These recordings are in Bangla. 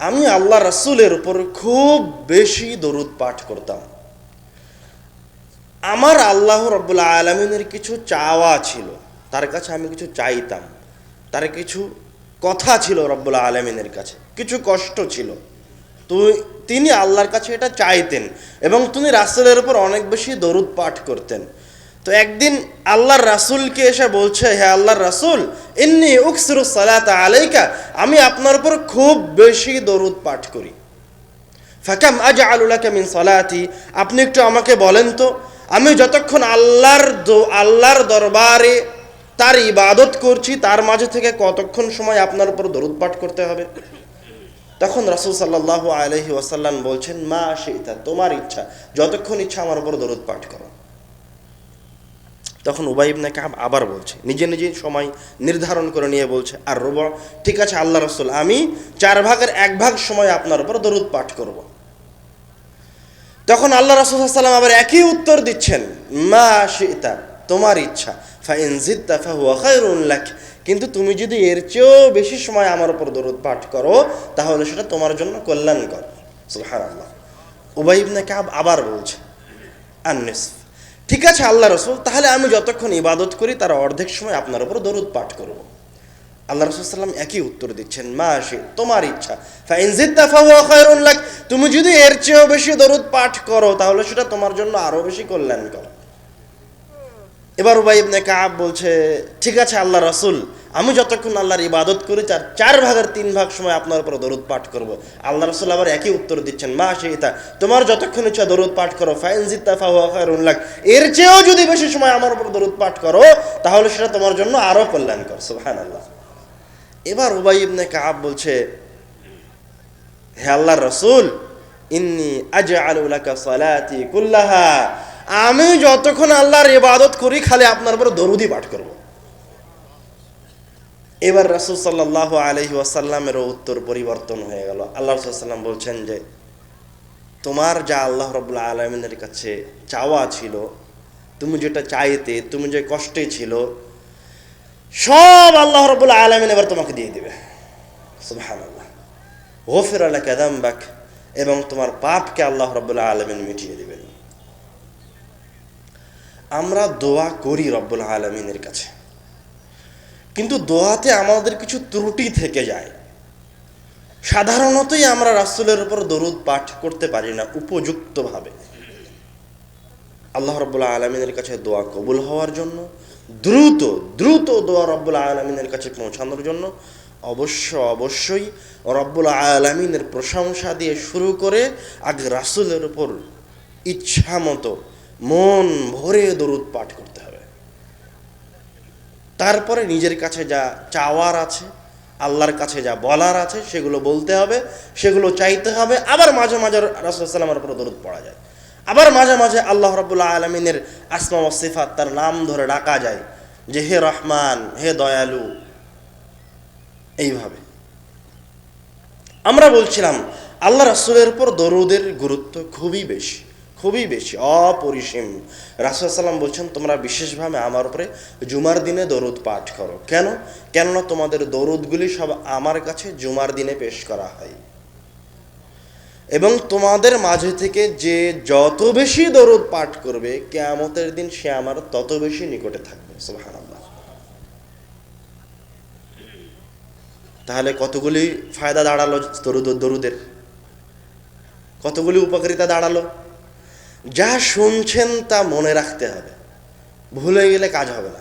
আমি আল্লাহ রাসূলের উপর খুব বেশি দরুদ পাঠ করতাম। আমার আল্লাহ রব্বুল্লা আলমিনের কিছু চাওয়া ছিল, তার কাছে আমি কিছু চাইতাম। তার কিছু কথা ছিল রব্বুল্লা আলমিনের কাছে, কিছু কষ্ট ছিল। তো তিনি আল্লাহর কাছে এটা চাইতেন এবং তিনি রাসুলের উপর অনেক বেশি দরুদ পাঠ করতেন। তো একদিন আল্লাহর রাসুলকে এসে বলছে হ্যাঁ আল্লাহর রাসুল এমনি উকসিরু সালাত আলাইকা, আমি আপনার উপর খুব বেশি দরুদ পাঠ করি। ফাকাম আজ আলুলাকে মিন সলাতি? আপনি একটু আমাকে বলেন তো, আমি যতক্ষণ আল্লাহর আল্লাহর দরবারে তার ইবাদত করছি, তার মাঝে থেকে কতক্ষণ সময় আপনার উপর দরুদ পাঠ করতে হবে? তখন রাসূল সাল্লাহ আলহি ওয়াসাল্লাম বলছেন, মা সেটা তোমার ইচ্ছা, যতক্ষণ ইচ্ছা আমার উপর দরুদ পাঠ করো। তখন উবাই ইবনে কাব আবার বলছে, নিজে নিজে সময় নির্ধারণ করে নিয়ে বলছে, আর রব, ঠিক আছে, আল্লাহ রসুল, আমি চার ভাগের এক ভাগ সময় আপনার উপর দরুদ পাঠ করব। তখন আল্লাহ রসুল সাল্লাম আবার একই উত্তর দিচ্ছেন, মা শিতা, তোমার ইচ্ছা, ফাইন জিদ্দা ফাহুয়া খায়রুন লাক, কিন্তু তুমি যদি এর চেয়েও বেশি সময় আমার উপর দরুদ পাঠ করো, তাহলে সেটা তোমার জন্য কল্যাণকর। সুবহানাল্লাহ। উবাই ইবনে কাব আবার বলছে, আননিসফ ঠিক আছে, আল্লাহ রসুল, তাহলে আমি যতক্ষণ ইবাদত করি, তার অর্ধেক সময় আপনার উপর দরুদ পাঠ করব। আল্লাহ রসুল সাল্লাম একই উত্তর দিচ্ছেন মা আসে তোমার ইচ্ছা। তুমি যদি এর চেয়েও বেশি দরুদ পাঠ করো, তাহলে সেটা তোমার জন্য আরও বেশি কল্যাণ কর এবার উবাই ইবনে কাব বলছে, ঠিক আছে, আল্লাহ রাসূল আমি যতক্ষণ আল্লাহর ইবাদত করি, তার চার ভাগের তিন ভাগ সময় আপনার উপর দরুদ পাঠ করব। আল্লাহ রাসূল আবার একই উত্তর দিচ্ছেন, মা সেইতা তোমার যতক্ষণ ইচ্ছা দরুদ পাঠ করো, ফাইন জিত্তা ফাহুয়া খায়রুন লাক। এর চেয়েও যদি বেশি সময় আমার উপর দরুদ পাঠ করো, তাহলে সেটা তোমার জন্য আরও কল্যাণকর, সুবহানাল্লাহ। এবার উবাই ইবনে কাব বলছে, হে আল্লাহ রসুল, ইন্নি আজআলু লাকা সালাতি কুল্লাহা। আমি যতক্ষণ আল্লাহর ইবাদত করি, খালি আপনার উপর দরুদি পাঠ করব। এবার রাসূল সাল্লাল্লাহু আলাইহি ওয়াসাল্লামেরও উত্তর পরিবর্তন হয়ে গেল। আল্লাহ সাল্লাম বলছেন যে, তোমার যা আল্লাহ রব্বুল আলমিনের কাছে চাওয়া ছিল, তুমি যেটা চাইতে, তুমি যে কষ্টে ছিল, সব আল্লাহ রব্বুল আলমিন এবার তোমাকে দিয়ে দিবে। সুবহানাল্লাহ। গফির আলা কাদাম্বাক এবং তোমার পাপকে আল্লাহ রব্বুল আলমিন মিটিয়ে দিবেন। আমরা দোয়া করি রব্বুল আলমিনের কাছে। কিন্তু দোয়াতে আমাদের কিছু ত্রুটি থেকে যায়। সাধারণতই আমরা রাসূলের উপর দরুদ পাঠ করতে পারি না উপযুক্তভাবে। আল্লাহ রব্বুল্লাহ আলমিনের কাছে দোয়া কবুল হওয়ার জন্য, দ্রুত দ্রুত দোয়া রব্বুল আলমিনের কাছে পৌঁছানোর জন্য অবশ্য অবশ্যই রব্বুল আলমিনের প্রশংসা দিয়ে শুরু করে আগে রাসূলের উপর ইচ্ছা মতো মন ভরে দরুদ পাঠ করতে হবে। তারপরে নিজের কাছে যা চাওয়ার আছে, আল্লাহর কাছে যা বলার আছে, সেগুলো বলতে হবে, সেগুলো চাইতে হবে। আবার মাঝে মাঝে রাসুলসাল্লামের উপর দরুদ পড়া যায়। আবার মাঝে মাঝে আল্লাহ রবুল্লাহ আলমিনের আসমা ও সিফাত তার নাম ধরে ডাকা যায় যে, হে রহমান, হে দয়ালু। এইভাবে। আমরা বলছিলাম, আল্লাহ রাসুলের উপর দরুদের গুরুত্ব খুবই বেশি। খুবই বেশি, অপরিসীম। রাসুল সাল্লাম বলছেন, তোমরা বিশেষভাবে আমার উপরে জুমার দিনে দরুদ পাঠ করো। কেন? কেননা তোমাদের দরুদগুলি সব আমার কাছে জুমার দিনে পেশ করা হয়। এবং তোমাদের মাঝে থেকে যে যত বেশি দরুদ পাঠ করবে, কেয়ামতের দিন সে আমার তত বেশি নিকটে থাকবে। তাহলে কতগুলি ফায়দা দাঁড়াল দরুদ, দরুদের? কতগুলি উপকারিতা দাঁড়াল? যা শুনছেন তা মনে রাখতে হবে। ভুলে গেলে কাজ হবে না।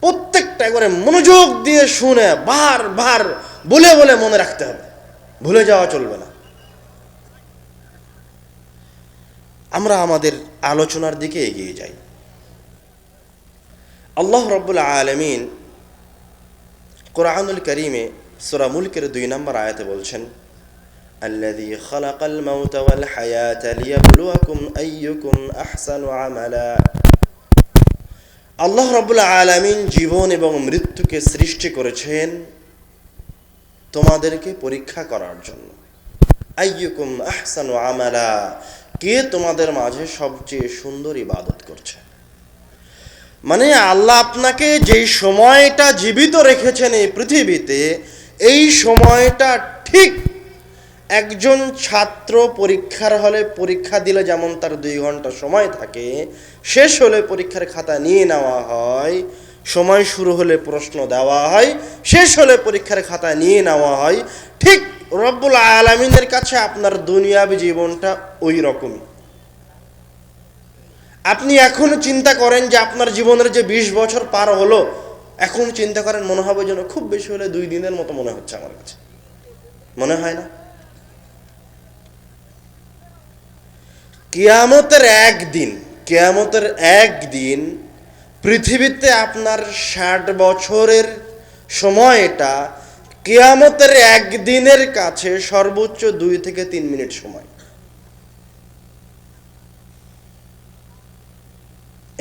প্রত্যেকটা করে মনোযোগ দিয়ে শুনে বার বার বলে বলে মনে রাখতে হবে। ভুলে যাওয়া চলবে না। আমরা আমাদের আলোচনার দিকে এগিয়ে যাই। আল্লাহ রব্বুল আলমিন কোরআনুল করিমে সুরা মুলকের দুই নম্বর আয়াতে বলছেন الذي خلق الموت والحياة ليبلوكم أيكم أحسن عملا আল্লাহ রবুল্লা আলামিন জীবন এবং মৃত্যুকে সৃষ্টি করেছেন তোমাদেরকে পরীক্ষা করার জন্য আইয়ুকুম আহসানু আমালা কে তোমাদের মাঝে সবচেয়ে সুন্দর ইবাদত করছে মানে আল্লাহ আপনাকে যেই সময়টা জীবিত রেখেছেন এই পৃথিবীতে এই সময়টা ঠিক একজন ছাত্র পরীক্ষার হলে পরীক্ষা দিলে যেমন তার দুই ঘণ্টা সময় থাকে, শেষ হলে পরীক্ষার খাতা নিয়ে নেওয়া হয়, সময় শুরু হলে প্রশ্ন দেওয়া হয়, শেষ হলে পরীক্ষার খাতা নিয়ে নেওয়া হয়, ঠিক রব্বুল আলমিনের কাছে আপনার দুনিয়াবি জীবনটা ওই রকমই আপনি এখনও চিন্তা করেন যে আপনার জীবনের যে বিশ বছর পার হলো, এখন চিন্তা করেন মনে হবে যেন খুব বেশি হলে দুই দিনের মতো মনে হচ্ছে আমার কাছে। মনে হয় না? কিয়ামতের একদিন কিয়ামতের একদিন পৃথিবীতে আপনার ষাট বছরের সময়টা কিয়ামতের একদিনের কাছে সর্বোচ্চ দুই থেকে তিন মিনিট সময়।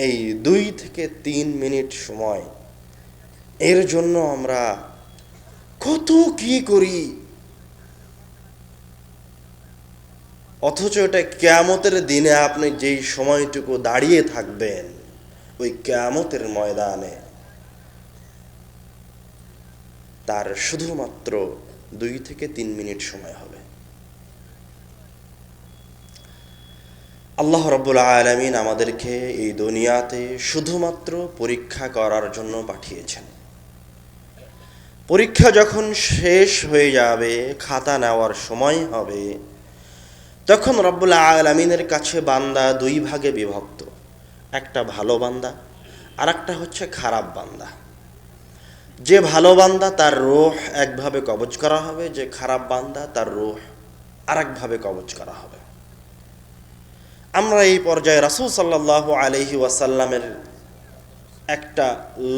এই দুই থেকে তিন মিনিট সময়, এর জন্য আমরা কত কি করি? অথচ এটা কেয়ামতের দিনে আপনি যেই সময়টুকু দাঁড়িয়ে থাকবেন, ওই কেয়ামতের ময়দানে তার শুধুমাত্র দুই থেকে তিন মিনিট সময় হবে। আল্লাহ রব্বুল আলমিন আমাদেরকে এই দুনিয়াতে শুধুমাত্র পরীক্ষা করার জন্য পাঠিয়েছেন। পরীক্ষা যখন শেষ হয়ে যাবে, খাতা নেওয়ার সময় হবে তখন রব্বুল আলমিনের কাছে বান্দা দুই ভাগে বিভক্ত, একটা ভালো বান্দা আর একটা হচ্ছে খারাপ বান্দা। যে ভালো বান্দা তার রোহ একভাবে কবজ করা হবে, যে খারাপ বান্দা তার রোহ আরেকভাবে কবজ করা হবে। আমরা এই পর্যায়ে রাসুল সাল্লাহ আলহি ওয়াসাল্লামের একটা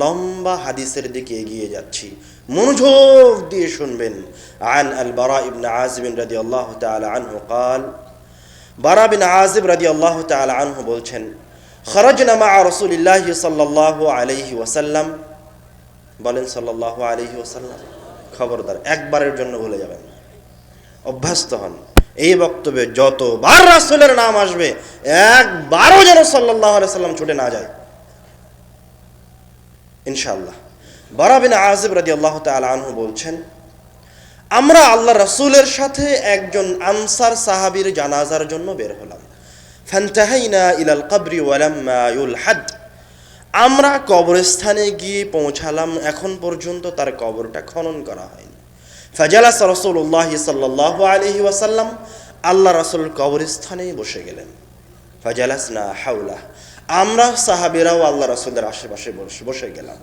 লম্বা হাদিসের দিকে এগিয়ে যাচ্ছি। মনোযোগ দিয়ে শুনবেন আন আল বারা ইবনে আযিব রাদিয়াল্লাহু তাআলা আনহু قال বারা বিন আযিব রাদিয়াল্লাহু তাআলা আনহু বলছেন খরজনা মা রাসূলিল্লাহ সাল্লাল্লাহু আলাইহি ওয়াসাল্লাম বলেন সাল্লাল্লাহু আলাইহি ওয়াসাল্লাম খবরদার একবারের জন্য ভুলে যাবেন না। অভ্যস্ত হন এই বক্তব্যে যতবার রাসূলের নাম আসবে একবারও যেন সাল্লাল্লাহু আলাইহি সাল্লাম ছুটে না যায় ইনশাআল্লাহ বারাবিন আজিব রাজি আল্লাহ আনহু বলছেন, আমরা আল্লাহ রসুলের সাথে একজন আনসার সাহাবীর জানাজার জন্য বের হলাম। ইলাল কবরি ইউলহাদ। আমরা কবরস্থানে গিয়ে পৌঁছালাম, এখন পর্যন্ত তার কবরটা খনন করা হয়নি। ফাজালাস রসুল্লাহ সাল্লাহ আলহি ওয়াসাল্লাম, আল্লাহ রসুল কবরস্থানেই বসে গেলেন। ফাজালাস না হাউলা আমরা সাহাবিরাও আল্লাহ রসুলের আশেপাশে বসে গেলাম।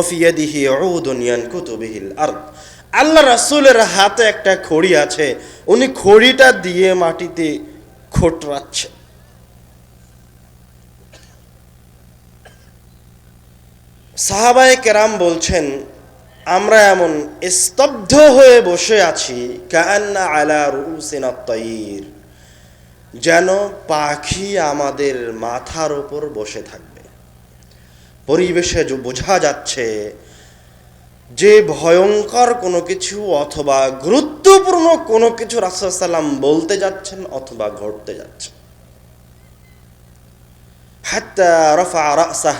ওফিয়াদিহি উদুন ইয়ানকুতু বিহিল আল্লাহ রাসূলের হাতে একটা খড়ি আছে, উনি খড়িটা দিয়ে মাটিতে খোটরাচ্ছে সাহাবায় কেরাম বলছেন, আমরা এমন স্তব্ধ হয়ে বসে আছি আলা রুসিনা যেন পাখি আমাদের মাথার ওপর বসে থাকবে। পরিবেশে বোঝা যাচ্ছে যে ভয়ঙ্কর কোনো কিছু অথবা গুরুত্বপূর্ণ কোনো কিছু রাসুলাম বলতে যাচ্ছেন অথবা ঘটতে যাচ্ছে হাত্তা রফা রাসাহ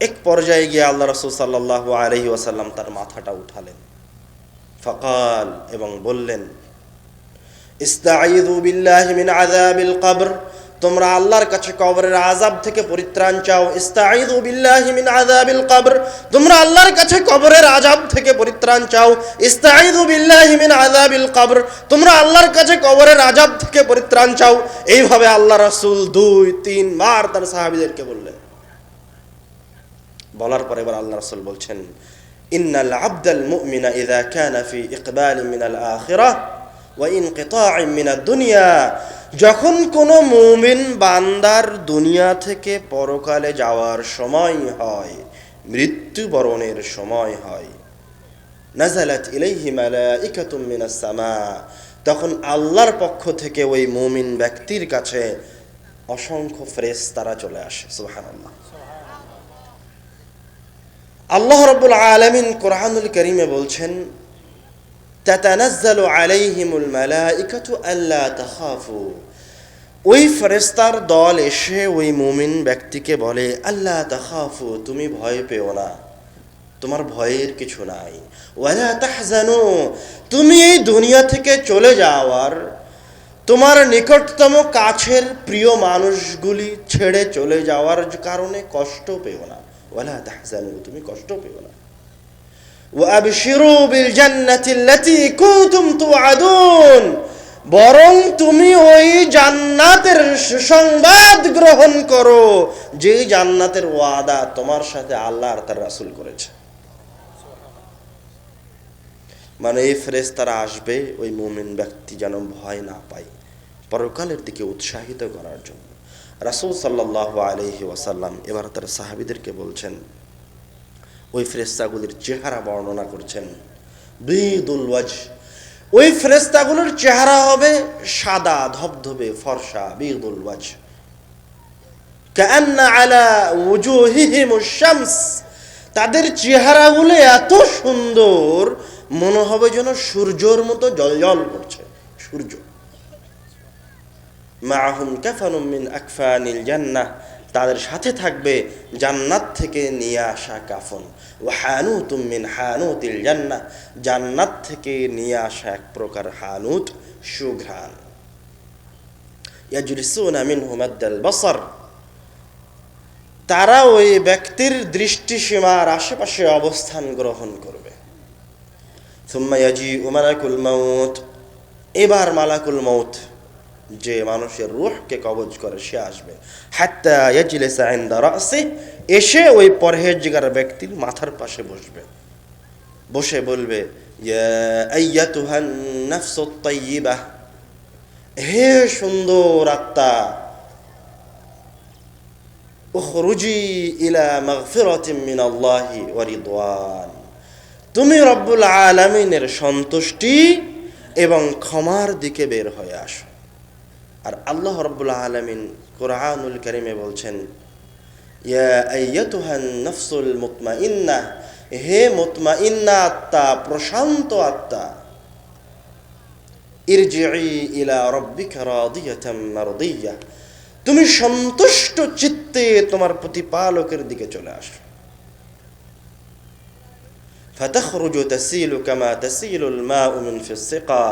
এক পর্যায়ে গিয়ে আল্লাহ রসুল সাল্লাহ আলহি ওয়াসাল্লাম তার মাথাটা উঠালেন। ফকাল এবং বললেন, ইস্তাঈযু বিল্লাহি মিন আযাবিল কবর। তোমরা আল্লাহর কাছে কবরের আযাব থেকে পরিত্রাণ চাও। ইস্তাঈযু বিল্লাহি মিন আযাবিল কবর। তোমরা আল্লাহর কাছে কবরের আযাব থেকে পরিত্রাণ চাও। ইস্তাঈযু বিল্লাহি মিন আযাবিল কবর। তোমরা আল্লাহর কাছে কবরের আযাব থেকে পরিত্রাণ চাও। এইভাবে আল্লাহ রাসূল দুই, তিন বার তার সাহাবীদেরকে বললেন। বলার পরে এবার আল্লাহ রাসূল বলছেন, ইন্নাল আবদাল মুমিনা ইযা কানা ফি ইকবালিন মিনাল আখিরাহ দুনিয়া। যখন কোনো মুমিন বান্দার দুনিয়া থেকে পরকালে যাওয়ার সময় হয়, মৃত্যুবরণের সময় হয় নাজালাত ইলাইহি মালাইকাতুম মিনাস সামা, তখন আল্লাহর পক্ষ থেকে ওই মুমিন ব্যক্তির কাছে অসংখ্য ফ্রেস তারা চলে আসে, সুবহানাল্লাহ। আল্লাহ রব্বুল আলামিন কোরআনুল করিমে বলছেন তাতানাজ্জালু আলাইহিমুল মালাইকাতু আল্লা তাখাফু ওই ফেরেস্তার দল এসে ওই মুমিন ব্যক্তিকে বলে আল্লাহ তাখাফু, তুমি ভয় পেও না। তোমার ভয়ের কিছু নাই। ওয়ালা তাহজানু, তুমি এই দুনিয়া থেকে চলে যাওয়ার তোমার নিকটতম কাছের প্রিয় মানুষগুলি ছেড়ে চলে যাওয়ার কারণে কষ্ট পেও না। ওয়ালা তাহজানু, তুমি কষ্ট পেও না। وأبشروا بالجنة التي كنتم توعدون বরং তুমি ওই জান্নাতের সুসংবাদ গ্রহণ করো যে জান্নাতের ওয়াদা তোমার সাথে আল্লাহ আর তার রাসূল করেছে মানে এই ফেরেশতারা আসবে ওই মুমিন ব্যক্তি যেন ভয় না পায় পরকালের দিকে উৎসাহিত করার জন্য রাসূল সাল্লাল্লাহু আলাইহি ওয়াসাল্লাম এবার তার সাহাবীদেরকে বলছেন ওই ফেরেস্তাগুলির চেহারা বর্ণনা করছেন। বিদুল ওয়াজ ওই ফেরেস্তাগুলোর চেহারা হবে সাদা, ধবধবে, ফর্সা, বিদুল ওয়াজ তাদের চেহারাগুলো এত সুন্দর, মনে হবে যেন সূর্যর মতো জলজল করছে। সূর্য। মাহুম কাফানুম মিন আকফানিল জান্নাহ। তাদের সাথে থাকবে জান্নাত থেকে নিয়ে আসা কাফন। ও হানুতুম মিন হানুতিল জান্নাহ। জান্নাত থেকে নিয়ে আসা এক প্রকার হানুত, সুঘ্রাণ। ইয়াজলিসুনা মিনহু মাদ্দাল বসর। তারা ওই ব্যক্তির দৃষ্টিসীমার আশেপাশে অবস্থান গ্রহণ করবে। সুম্মা ইয়াজিউ মালাকুল মাউত। এবার মালাকুল মৌত যে মানুষের রুহকে কবজ করে, সে আসবে। হাত্তা ইয়াজলিসা ইনদা রাসি, এসে ওই পরহেজগার ব্যক্তির মাথার পাশে বসবে। বসে বলবে হে সুন্দর আত্মা ইলা তুমি রব্বুল আলামিনের সন্তুষ্টি এবং ক্ষমার দিকে বের হয়ে আসো। আর আল্লাহ রব্বুল আলমিন কোরআনুল করিমে বলছেন ইয়া আইয়াতুহান নফসুল মুতমাইন্না হে মুতমাইন্না আত্মা প্রশান্ত আত্মা ইরজিই ইলা রব্বিকা রাদিয়াতাম মারদিয়া তুমি সন্তুষ্ট চিত্তে তোমার প্রতিপালকের দিকে চলে আসো فتخرج تسيل كما تسيل الماء من في السقا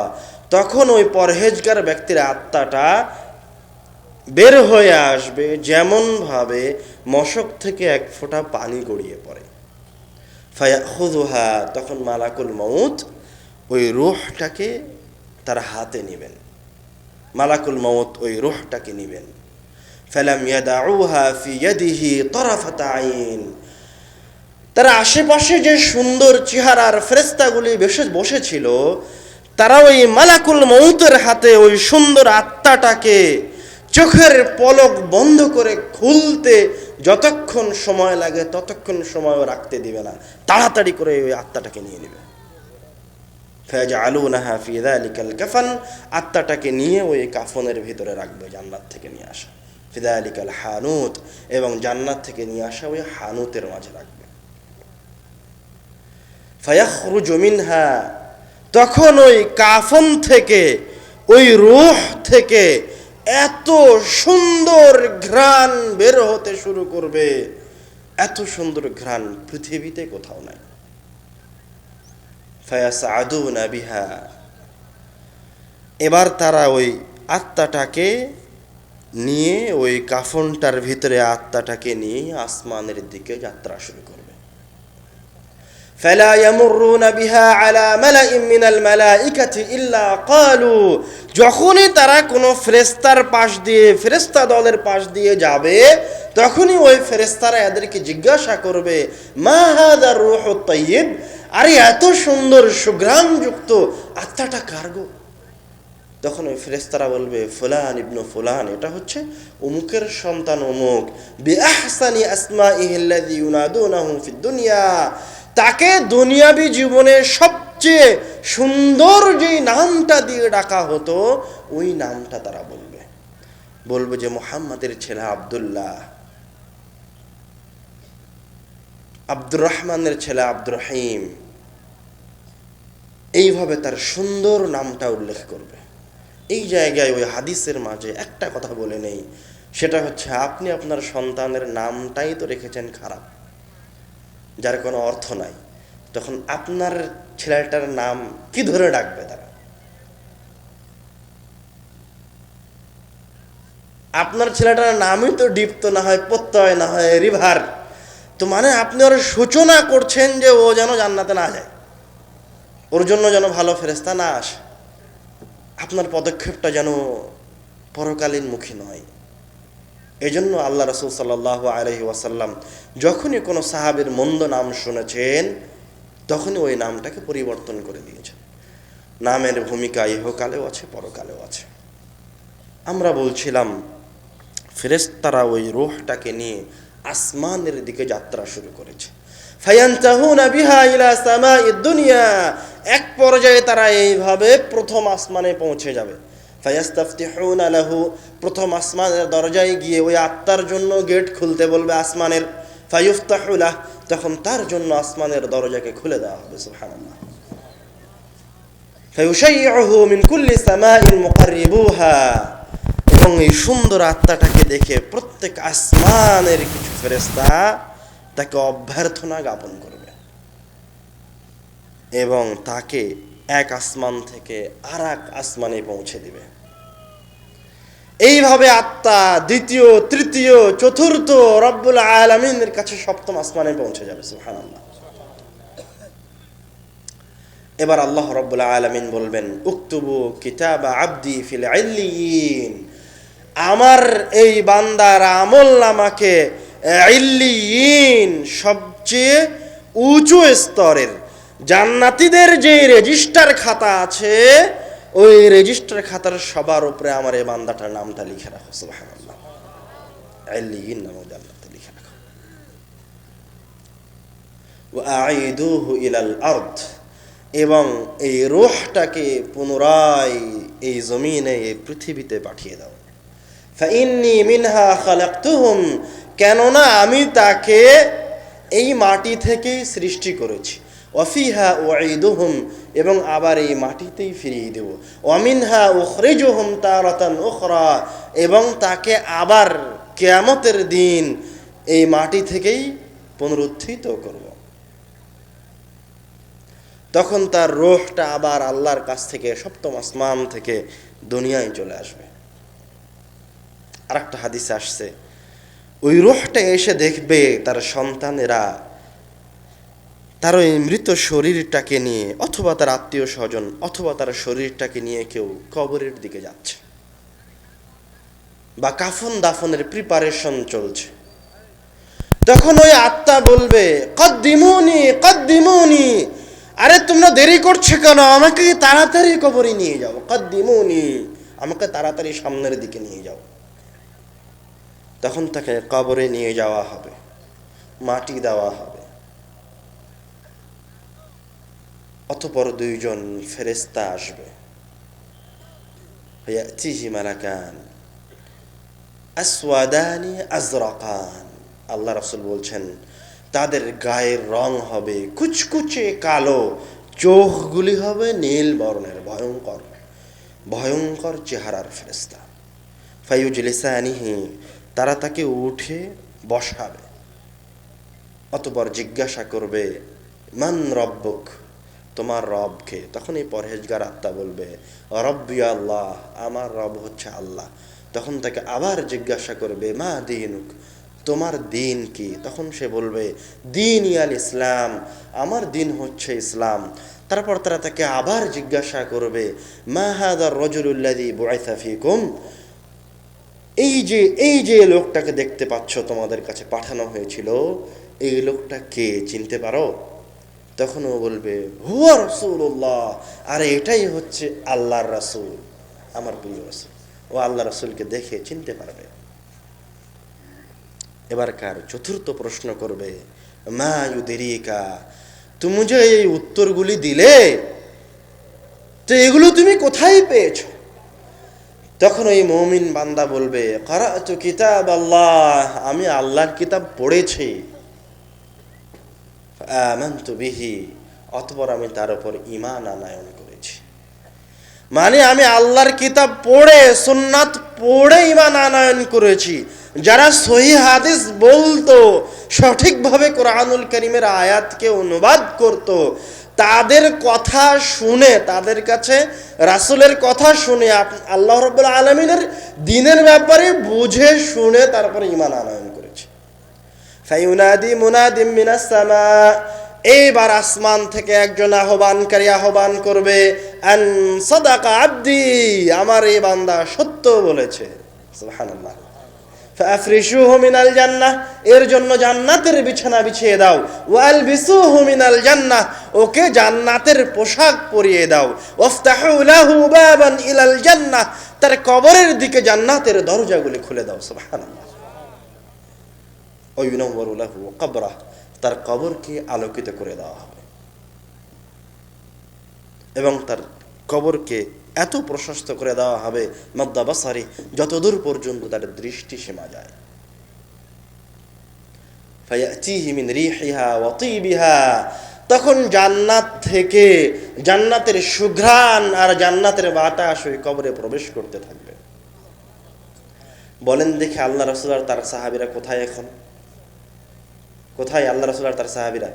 তখন ওই পরহেজগার ব্যক্তির আত্মাটা বের হয়ে আসবে যেমন ভাবে মশক থেকে এক ফোঁটা পানি গড়িয়ে পড়ে। ফায়াখুযুহা, তখন মালাকুল মউত ওই রুহটাকে তার হাতে নেবেন। মালাকুল মউত ওই রুহটাকে নেবেন। ফালাম ইয়াদাউহা ফি ইয়াদিহি তরাফাত আইন। তার আশেপাশে যে সুন্দর চেহারার ফেরেস্তাগুলি বেশে বসেছিল তারা ওই মালাকুল মৌতের হাতে ওই সুন্দর আত্মাটাকে চোখের পলক বন্ধ করে খুলতে যতক্ষণ সময় লাগে ততক্ষণ সময়ও রাখতে দিবে না। তাড়াতাড়ি করে ওই আত্মাটাকে নিয়ে নেবে। ফেজ আলু নাহা আলিকাল কাফান, আত্মাটাকে নিয়ে ওই কাফনের ভিতরে রাখবে, জান্নাত থেকে নিয়ে আসা। ফিদা আলিকাল হানুত, এবং জান্নাত থেকে নিয়ে আসা ওই হানুতের মাঝে রাখবে। ফয়াখরু জমিন মিনহা তখন ওই কাফন থেকে, ওই রুহ থেকে এত সুন্দর ঘ্রাণ বের হতে শুরু করবে। এত সুন্দর ঘ্রাণ পৃথিবীতে কোথাও নাই। ফায়াস আদু এবার তারা ওই আত্মাটাকে নিয়ে, ওই কাফনটার ভিতরে আত্মাটাকে নিয়ে আসমানের দিকে যাত্রা শুরু করবে। فلا يمرون بها على ملأ من الملائكة إلا قالوا যখনই তারা কোনো ফেরেস্তার পাশ দিয়ে ফেরেস্তা দলের পাশ দিয়ে যাবে তখনই ওই ফেরেস্তারা এদেরকে জিজ্ঞাসা করবে মা হাদার রুহ তাইয়িব আরে এত সুন্দর সুগ্রামযুক্ত আত্মাটা কার গো তখন ওই ফেরেস্তারা বলবে ফুলান ইবনু ফুলান এটা হচ্ছে অমুকের সন্তান অমুক বি আহসানি আসমা ইহিল্লাযী ইউনাদুনাহু ফিদ দুনিয়া তাকে দুনিয়াবি জীবনে সবচেয়ে সুন্দর যেই নামটা দিয়ে ডাকা হতো, ওই নামটা তারা বলবে। বলবে যে মোহাম্মদের ছেলে আবদুল্লাহ। আব্দুর রহমানের ছেলে আব্দুর রহিম। এইভাবে তার সুন্দর নামটা উল্লেখ করবে। এই জায়গায় ওই হাদিসের মাঝে একটা কথা বলে নেই। সেটা হচ্ছে, আপনি আপনার সন্তানের নামটাই তো রেখেছেন খারাপ। যার কোনো অর্থ নাই, তখন আপনার ছেলেটার নাম কি ধরে ডাকবে তারা? আপনার ছেলেটার নামই তো ডিপ তো না হয় প্রত্যয়, না হয় রিভার। তো মানে আপনি ওর সূচনা করছেন যে ও যেন জান্নাতে না যায়। ওর জন্য যেন ভালো ফেরেস্তা না আসে। আপনার পদক্ষেপটা যেন পরকালীন মুখী নয়। এই জন্য আল্লাহ রসুল সাল্লাহ আলহি ওয়াসাল্লাম যখনই কোনো সাহাবের মন্দ নাম শুনেছেন, তখনই ওই নামটাকে পরিবর্তন করে দিয়েছেন। নামের ভূমিকা ইহকালেও আছে, পরকালেও আছে। আমরা বলছিলাম ফেরেস্তারা ওই রোহটাকে নিয়ে আসমানের দিকে যাত্রা শুরু করেছে। এক পর্যায়ে তারা এইভাবে প্রথম আসমানে পৌঁছে যাবে। ফায়াস্তাফতিহুনা লাহু, প্রথম আসমানের দরজায় গিয়ে ওই আত্মার জন্য গেট খুলতে বলবে আসমানের ফায়ুফতাহুলাহ তখন তার জন্য আসমানের দরজাকে খুলে দেওয়া হবে, সুবহানাল্লাহ। ফায়ুশাইয়ুহু মিন কুল্লি সামাইন মুকাররিবুহা, এবং এই সুন্দর আত্মাটাকে দেখে প্রত্যেক আসমানের কিছু ফেরেস্তা তাকে অভ্যর্থনা জ্ঞাপন করবে। এবং তাকে এক আসমান থেকে আর এক আসমানে পৌঁছে দিবে। এইভাবে আত্মা দ্বিতীয়, তৃতীয়, চতুর্থ রব্বুল আলমিনের কাছে সপ্তম আসমানে পৌঁছে যাবে, সুবহানাল্লাহ। এবার আল্লাহ রব্বুল আলমিন বলবেন, উক্তুবু কিতাব আব্দি ফিল ইল্লিয়িন। আমার এই বান্দার আমল নামাকে সবচেয়ে উঁচু স্তরের জান্নাতীদের যে রেজিস্টার খাতা আছে, ওই রেজিস্টার খাতার সবার উপরে আমার এই বান্দাটার নামটা লিখে রাখো, সুবহানাল্লাহ। ইল্লিয়িন নামক জান্নাতে লিখে রাখো। ওয়াঈদুহু ইলাল আরদ, এবং এই রোহটাকে পুনরায় এই জমিনে, এই পৃথিবীতে পাঠিয়ে দাও। ফাইন্নি মিনহা খালাকতুহুম, কেননা আমি তাকে এই মাটি থেকেই সৃষ্টি করেছি। ওয়াফিহা ওয়াইদুহুম এবং আবার এই মাটিতেই ফিরিয়ে দেব। ওয়ামিনহা উখরিজুহুম তারাতান উখরা, এবং তাকে আবার কেয়ামতের দিন এই মাটি থেকেই পুনরুত্থিত করব। তখন তার রোহটা আবার আল্লাহর কাছ থেকে, সপ্তম আসমান থেকে দুনিয়ায় চলে আসবে। আর একটা হাদিসে আসছে, ওই রোহটা এসে দেখবে তার সন্তানেরা তার ওই মৃত শরীরটাকে নিয়ে, অথবা তার আত্মীয় স্বজন, অথবা তার শরীরটাকে নিয়ে কেউ কবরের দিকে যাচ্ছে। বা কাফন দাফনের প্রিপারেশন চলছে। তখন ওই আত্মা বলবে, কদ্দিমুনি কদ্দিমুনি, আরে তোমরা দেরি করছ কেন? আমাকে তাড়াতাড়ি কবরে নিয়ে যাও। কদ্দিমুনি, আমাকে তাড়াতাড়ি সামনের দিকে নিয়ে যাও। তখন তাকে কবরে নিয়ে যাওয়া হবে, মাটি দেওয়া হবে। অতপর দুইজন ফেরেস্তা আসবে। আল্লাহ রাসূল বলছেন, তাদের গায়ের রং হবে কুচকুচে কালো, চোখগুলি হবে নীল বর্ণের, ভয়ঙ্কর ভয়ঙ্কর চেহারার ফেরেস্তা ফাইউজলিসানিহি তারা তাকে উঠে বসাবে। অতপর জিজ্ঞাসা করবে, মান রব্বক? তোমার রবকে। তখন এই পরহেজগার আত্মা বলবে, রব্বি আল্লাহ, আমার রব হচ্ছে আল্লাহ। তখন তাকে আবার জিজ্ঞাসা করবে, মা দিনুক, তোমার দিন কি? তখন সে বলবে, দিন ইয়াল ইসলাম, আমার দিন হচ্ছে ইসলাম। তারপর তারা তাকে আবার জিজ্ঞাসা করবে, মা হাদার রজুল্লাদি বুআইসা ফিকুম? এই যে এই যে লোকটাকে দেখতে পাচ্ছ তোমাদের কাছে পাঠানো হয়েছিল, এই লোকটা কে? চিনতে পারো? তখন ও বলবে, হুয়া রসুল্লাহ আরে এটাই হচ্ছে আল্লাহর রাসূল, আমার প্রিয় রসুল। ও আল্লাহ রসুলকে দেখে চিনতে পারবে। এবারকার চতুর্থ প্রশ্ন করবে, মা ইউদেরিকা, তুমি যে এই উত্তরগুলি দিলে, তো এগুলো তুমি কোথায় পেয়েছ? তখন ওই মৌমিন বান্দা বলবে তো কিতাব আল্লাহ, আমি আল্লাহর কিতাব পড়েছি। আমান্তু বিহি, অতপর আমি তার উপর ইমান আনায়ন করেছি। মানে আমি আল্লাহর কিতাব পড়ে, সুন্নাত পড়ে ইমান আনায়ন করেছি। যারা সহি হাদিস বলতো, সঠিকভাবে কোরআনুল করিমের আয়াতকে অনুবাদ করত, তাদের কথা শুনে, তাদের কাছে রাসূলের কথা শুনে আল্লাহ রব্বুল আলমিনের দিনের ব্যাপারে বুঝে শুনে তারপরে ইমান আনায়ন ফাইউনাদি মুনাদিম মিনাস সামা। এইবার আসমান থেকে একজন আহ্বানকারী আহ্বান করবে, আন সাদাকা আব্দি আমার এই বান্দা সত্য বলেছে। সুবহানাল্লাহ। ফাফরিশুহু মিনাল জান্নাহ, এর জন্য জান্নাতের বিছানা বিছিয়ে দাও। ওয়াল বিসুহু মিনাল জান্নাহ, ওকে জান্নাতের পোশাক পরিয়ে দাও। ওয়াফতাহু লাহু বাবান ইলাল জান্নাহ, তার কবরের দিকে জান্নাতের দরজাগুলি খুলে দাও। সুবহানাল্লাহ। তার কবরকে আলোকিত করে দেওয়া হবে। এবং তার কবরকে এত প্রশস্ত করে দেওয়া হবে মদ্দাবাসারি যতদূর পর্যন্ত তার দৃষ্টি সীমা যায়। তখন জান্নাত থেকে জান্নাতের সুঘ্রাণ আর জান্নাতের বাতাস ওই কবরে প্রবেশ করতে থাকবে। বলেন দেখে আল্লাহ রসুল আর তার সাহাবিরা কোথায় এখন? কোথায় আল্লাহ রসুল আর তার সাহাবিরা?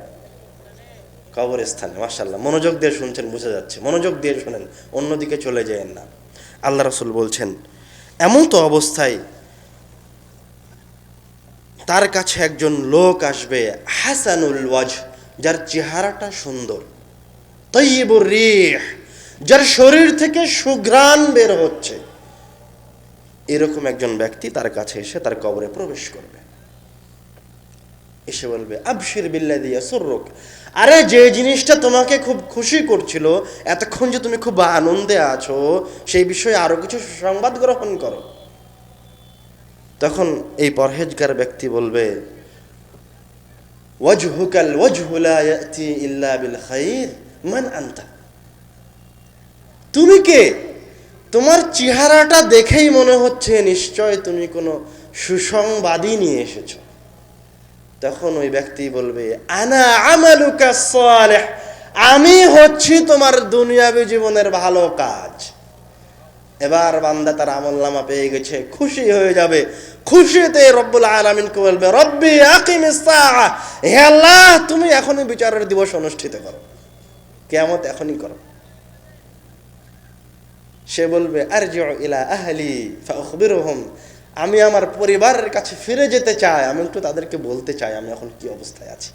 কবরস্থানে মাসাল্লাহ মনোযোগ দিয়ে শুনছেন, বোঝা যাচ্ছে। মনোযোগ দিয়ে শোনেন, অন্যদিকে চলে যেয়েন না। আল্লাহ রসুল বলছেন, এমন তো অবস্থায় তার কাছে একজন লোক আসবে, হাসানুল ওয়াজ যার চেহারাটা সুন্দর। তৈবুর রিহ, যার শরীর থেকে সুঘ্রাণ বের হচ্ছে। এরকম একজন ব্যক্তি তার কাছে এসে তার কবরে প্রবেশ করবে। এসে বলবে, আবশির বিল্লা দিয়া সুরুক আরে যে জিনিসটা তোমাকে খুব খুশি করছিল, এতক্ষণ যে তুমি খুব আনন্দে আছো, সেই বিষয়ে আরও কিছু সংবাদ গ্রহণ করো। তখন এই পরহেজগার ব্যক্তি বলবে, ওয়াজহুকাল ওয়াজহুলা ইয়াতি ইল্লা বিল খাইর, মান আনতা। তুমি কে? তোমার চেহারাটা দেখেই মনে হচ্ছে নিশ্চয় তুমি কোনো সুসংবাদই নিয়ে এসেছ। তখন ওই ব্যক্তি বলবে, আনা আমালুকা সালেহ, আমি হচ্ছি তোমার দুনিয়াবী জীবনের ভালো কাজ। এবার বান্দা তার আমল নামা পেয়ে গেছে, খুশি হয়ে যাবে। খুশিতে রব্বুল আলামিনকে বলবে, রব্বি আকিমিস সাআ হে আল্লাহ, তুমি এখনই বিচারের দিবস অনুষ্ঠিত করো। কিয়ামত এখনই করো। সে বলবে, আরজিউ ইলা আহলি, ফাউখবিরুহুম। আমি আমার পরিবারের কাছে ফিরে যেতে চাই, আমি একটু তাদেরকে বলতে চাই, আমি এখন কি অবস্থায় আছি।